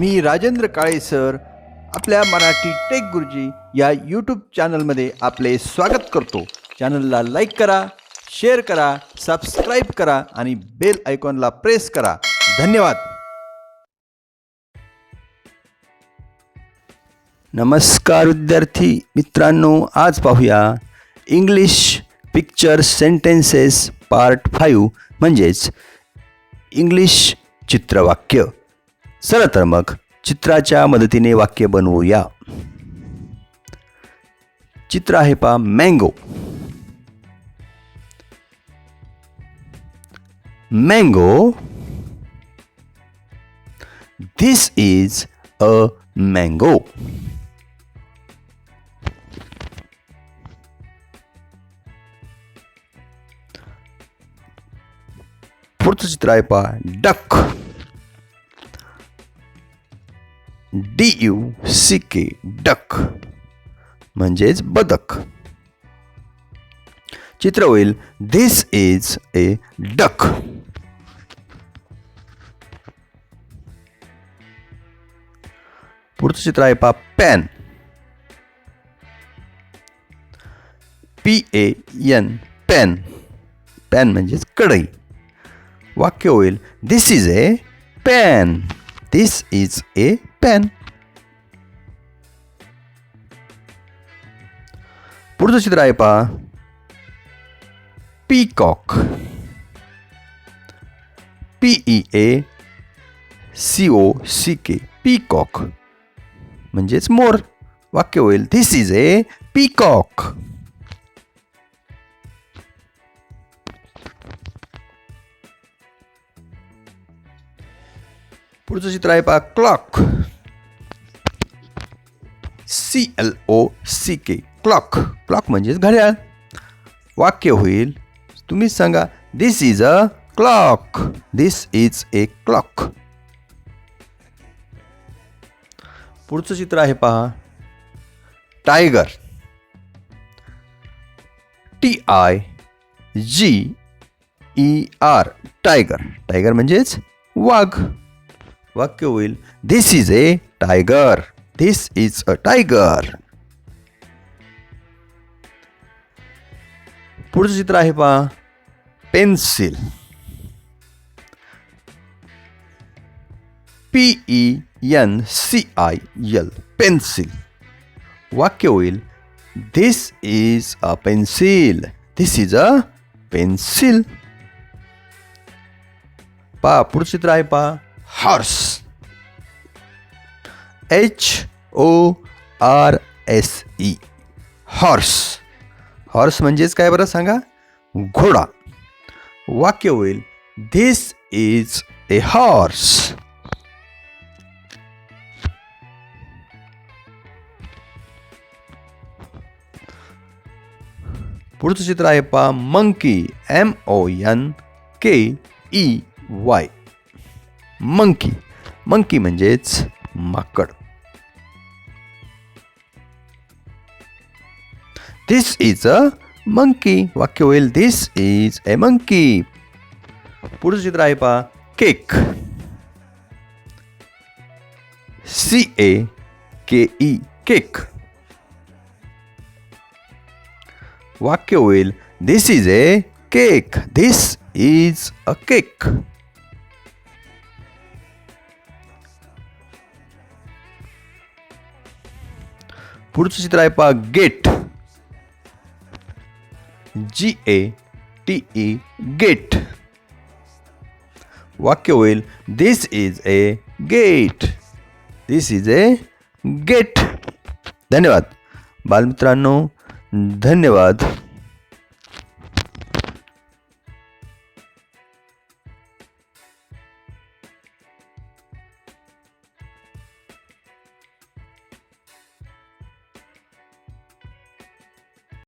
मी Rajendra Kale sir. आपल्या Marathi take गुरुजी या यूट्यूब चॅनलमध्ये आपले स्वागत करतो. चॅनलला लाईक करा शेअर करा सबस्क्राईब करा आणि बेल आयकॉनला प्रेस करा. धन्यवाद. नमस्कार विद्यार्थी मित्रांनो आज पाहूया English picture sentences part five म्हणजेच इंग्लिश चित्रवाक्य. चला तर मग चित्राच्या मदतीने वाक्य बनवूया. चित्र आहे पा mango mango this is a mango पुढचं चित्र आहे पा duck D U C K duck म्हणजेच बदक. चित्र होईल धिस इज ए डक पुढचं चित्र आहे पा pan P A N pan pan म्हणजेच कढई. वाक्य होईल this is a pan this is a pan पुढचं चित्र आहे पहा peacock P E A C O C K peacock म्हणजेच मोर वाक्य होईल धिस इज ए पीकॉक पुढचं चित्र आहे पहा clock C L O C K clock clock म्हणजेच घड्याळ. वाक्य होईल तुम्हीच सांगा this is a clock this is a clock पुढचं चित्र आहे पहा tiger T I G E R tiger tiger म्हणजेच वाघ. वाक्य होईल this is a tiger this is a tiger पुढचं चित्र आहे पहा. Pencil P E N C I L pencil वाक्य होईल this is a pencil this is a pencil पा पुढचं चित्र आहे पहा. Horse. H O R S E horse. Horse म्हणजेच काय बरं सांगा? घोडा. वाक्य होईल धिस इज ए हॉर्स पुढचं चित्र आहे पा monkey M O N K E Y monkey monkey म्हणजेच माकड. धिस इज अ मंकी वाक्य होईल धिस इज ए मंकी पुढचं चित्र आहे पहा. Cake C A K E cake वाक्य होईल this is a cake this is a cake पुढचं चित्र आहे पहा gate G A T E gate वाक्य होईल this is a gate this is a gate धन्यवाद. बालमित्रांनो धन्यवाद.